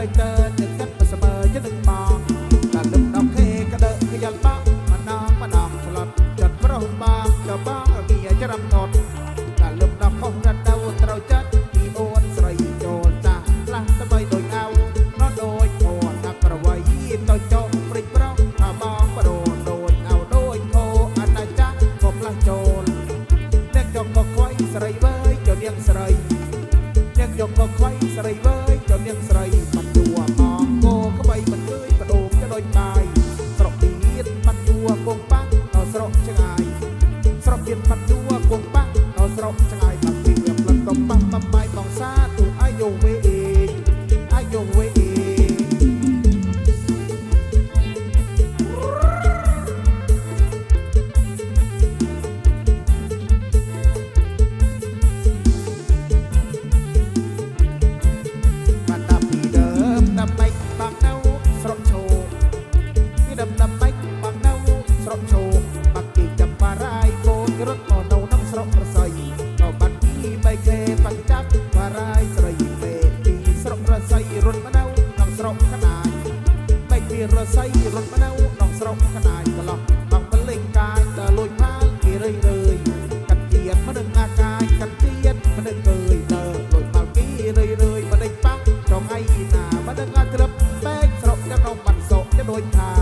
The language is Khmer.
ើយតើចិត្តចិត្តស្មើចិត្តនឹងបងតែលំដងគេក្តើខ្យល់បងម្ដងម្ដងឆ្លត់ចិត្តប្រុសបងក៏បងរងាច្រំថត់តែលំដងខុសរដូវត្រូវចិត្តពីអូនស្រីចូលចាស់ខ្លះស្បៃដូចអោប្រដូចពណ៌ដាក់ប្រវៃទៅចោព្រិចប្រុសថាបងបដូនដូចអោដូចខោអត់តែចាស់ក៏ផ្លាស់ចូលអ្នកចង់ក៏ខ្វាយស្រីវើយចូលនាងស្រីអ្នកចង់ក៏ខ្វាយស្រីវើយចូលនាងស្រី បាត់យួរគង់ប៉ាំងដល់ស្រុកឆ្ងាយ រត់មកនៅក្នុងស្រុកប្រស័យមកបាត់ពីបីគេបាត់ចាប់បារាយស្រីពេពីស្រុកប្រស័យរត់មកនៅក្នុងស្រុកកណ្ដាលបីពីរស័យរត់មកនៅក្នុងស្រុកកណ្ដាលកន្លោះមកពលលេងកាយតលួយផាលគេរៃរើយកាត់ទៀតមកនឹងអាកាយកាត់ទៀតមកនឹងអើយតើលួយផាលគេរៃរើយមកដេញប៉ាំងចងអីណាមកនឹងអាត្រឹបបែកស្រុកនៅក្នុងបាត់សោកទៅដូចថា